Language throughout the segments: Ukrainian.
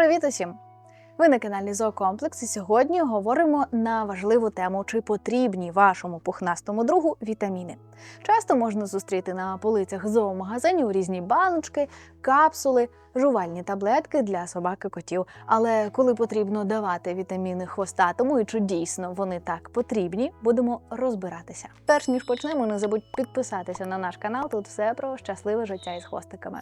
Привіт усім! Ви на каналі Зоокомплекс і сьогодні говоримо на важливу тему, чи потрібні вашому пухнастому другу вітаміни. Часто можна зустріти на полицях зоомагазинів різні баночки, капсули, жувальні таблетки для собак і котів. Але коли потрібно давати вітаміни хвостатому і чи дійсно вони так потрібні, будемо розбиратися. Перш ніж почнемо, не забудь підписатися на наш канал. Тут все про щасливе життя із хвостиками.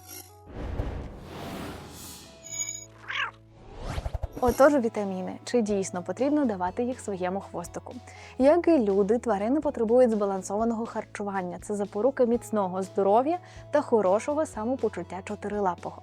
Отож, вітаміни, чи дійсно потрібно давати їх своєму хвостику? Як і люди, тварини потребують збалансованого харчування. Це запорука міцного здоров'я та хорошого самопочуття чотирилапого.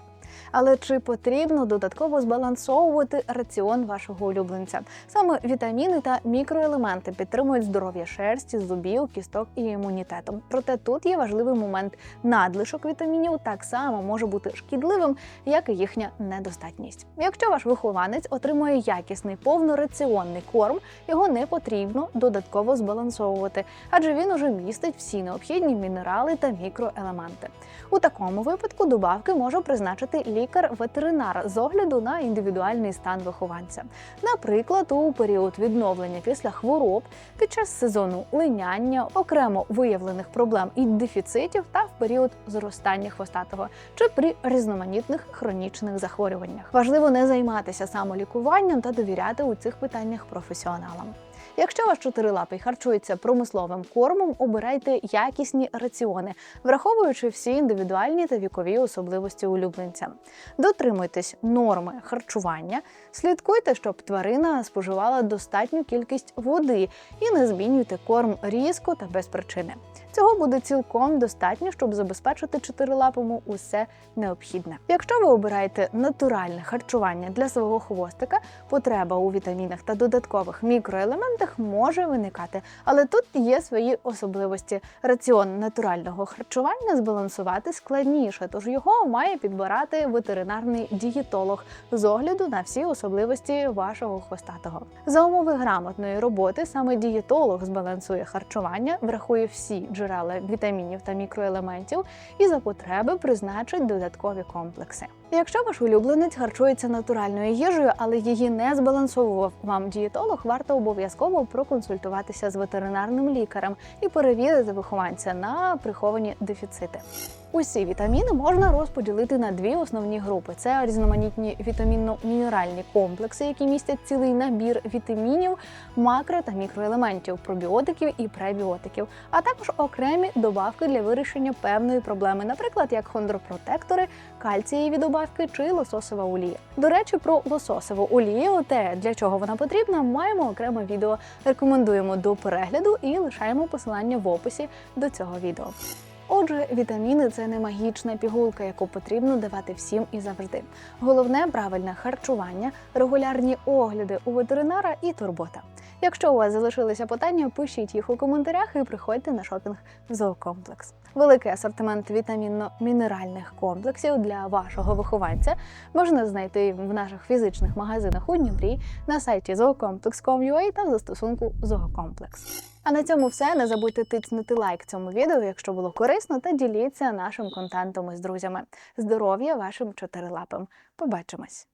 Але чи потрібно додатково збалансовувати раціон вашого улюбленця? Саме вітаміни та мікроелементи підтримують здоров'я шерсті, зубів, кісток і імунітету. Проте тут є важливий момент: надлишок вітамінів так само може бути шкідливим, як і їхня недостатність. Якщо ваш вихованець отримує якісний повнораціонний корм, його не потрібно додатково збалансовувати, адже він уже містить всі необхідні мінерали та мікроелементи. У такому випадку добавки може призначити лікар-ветеринар з огляду на індивідуальний стан вихованця. Наприклад, у період відновлення після хвороб, під час сезону линяння, окремо виявлених проблем і дефіцитів та в період зростання хвостатого чи при різноманітних хронічних захворюваннях. Важливо не займатися самолікуванням та довіряти у цих питаннях професіоналам. Якщо ваш чотирилапий харчується промисловим кормом, обирайте якісні раціони, враховуючи всі індивідуальні та вікові особливості улюбленця. Дотримуйтесь норми харчування, слідкуйте, щоб тварина споживала достатню кількість води і не змінюйте корм різко та без причини. Цього буде цілком достатньо, щоб забезпечити чотирилапому усе необхідне. Якщо ви обираєте натуральне харчування для свого хвостика, потреба у вітамінах та додаткових мікроелементах може виникати, але тут є свої особливості. Раціон натурального харчування збалансувати складніше, тож його має підбирати ветеринарний дієтолог з огляду на всі особливості вашого хвостатого. За умови грамотної роботи саме дієтолог збалансує харчування, врахує всі джерела вітамінів та мікроелементів і за потреби призначить додаткові комплекси. Якщо ваш улюбленець харчується натуральною їжею, але її не збалансовував вам дієтолог, варто обов'язково проконсультуватися з ветеринарним лікарем і перевірити вихованця на приховані дефіцити. Усі вітаміни можна розподілити на дві основні групи: це різноманітні вітамінно-мінеральні комплекси, які містять цілий набір вітамінів, макро та мікроелементів, пробіотиків і пребіотиків, а також окремі добавки для вирішення певної проблеми, наприклад, як хондропротектори, кальцієві добавки чи лососова олія. До речі, про лососову олію, те для чого вона потрібна, маємо окреме відео. Рекомендуємо до перегляду і лишаємо посилання в описі до цього відео. Отже, вітаміни це не магічна пігулка, яку потрібно давати всім і завжди. Головне правильне харчування, регулярні огляди у ветеринара і турбота. Якщо у вас залишилися питання, пишіть їх у коментарях і приходьте на шопінг зоокомплекс. Великий асортимент вітамінно-мінеральних комплексів для вашого вихованця можна знайти в наших фізичних магазинах у Дніпрі, на сайті zoocomplex.com.ua та в застосунку Зоокомплекс. А на цьому все. Не забудьте тиснути лайк цьому відео, якщо було корисно, та діліться нашим контентом із друзями. Здоров'я вашим чотирилапим. Побачимось!